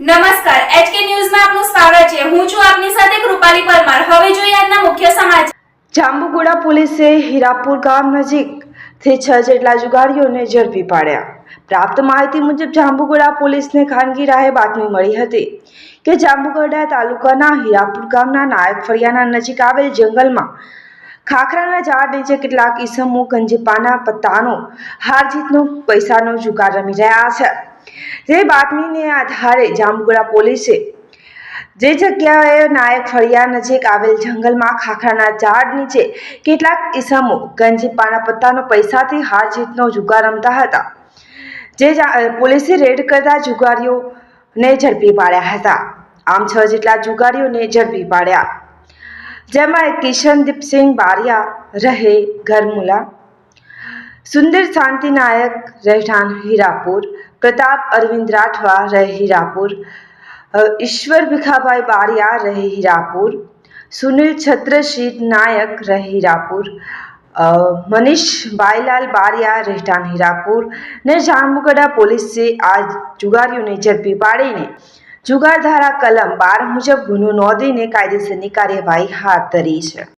નમસ્કાર એચકે ન્યૂઝમાં આપનું સ્વાગત છે. હું છું આપની સાથે કૃપાલી પરમાર. હવે જોઈએ આજના મુખ્ય સમાચાર. જાંબુગોડા પોલીસે હીરાપુર ગામ નજીકથી છ જેટલા જુગારીઓને ઝડપી પાડ્યા. પ્રાપ્ત માહિતી મુજબ જાંબુગોડા પોલીસને ખાનગી રાહે બાતમી મળી હતી કે જાંબુગોડા તાલુકાના હીરાપુર ગામના નાયક ફળિયાના નજીક આવેલ જંગલમાં ખાખરાના ઝાડ નીચે કેટલાક ઈસમો, ગંજીપાના, પત્તાનો, હાર જીતનો પૈસાનો જુગાર રમી રહ્યા છે. જે બાતમીને આધારે જાંબુગડા પોલીસે જે જગ્યાએ નાયક ફળિયા નજીક આવેલ જંગલમાં ખાખરાના ઝાડ નીચે કેટલાક ઈસમો ગંજીપાના પત્તાનો પૈસાથી હાર જીતનો જુગાર રમતા હતા. જે પોલીસે રેડ કરતા જુગારીઓને ઝડપી પાડ્યા હતા. આમ છ જેટલા જુગારીઓને ઝડપી પાડ્યા. જેમાં એક કિશનદીપસિંહ બારિયા રહે ઘરમુલા, સુંદર શાંતિ નાયક રહેઠાણ હીરાપુર પ્રતાપ અરવિંદ રાઠવા રહે હીરાપુર ઈશ્વર ભીખાભાઈ બારિયા રહે હીરાપુર, સુનિલ છત્રસિંહ નાયક રહે હીરાપુર મનીષ બાઈલાલ બારિયા રહેઠાણ હીરાપુર ને જામુગડા પોલીસે આ જુગારીઓને ઝડપી પાડીને જુગાર ધારા કલમ બાર મુજબ ગુનો નોંધીને કાયદેસરની કાર્યવાહી હાથ ધરી છે.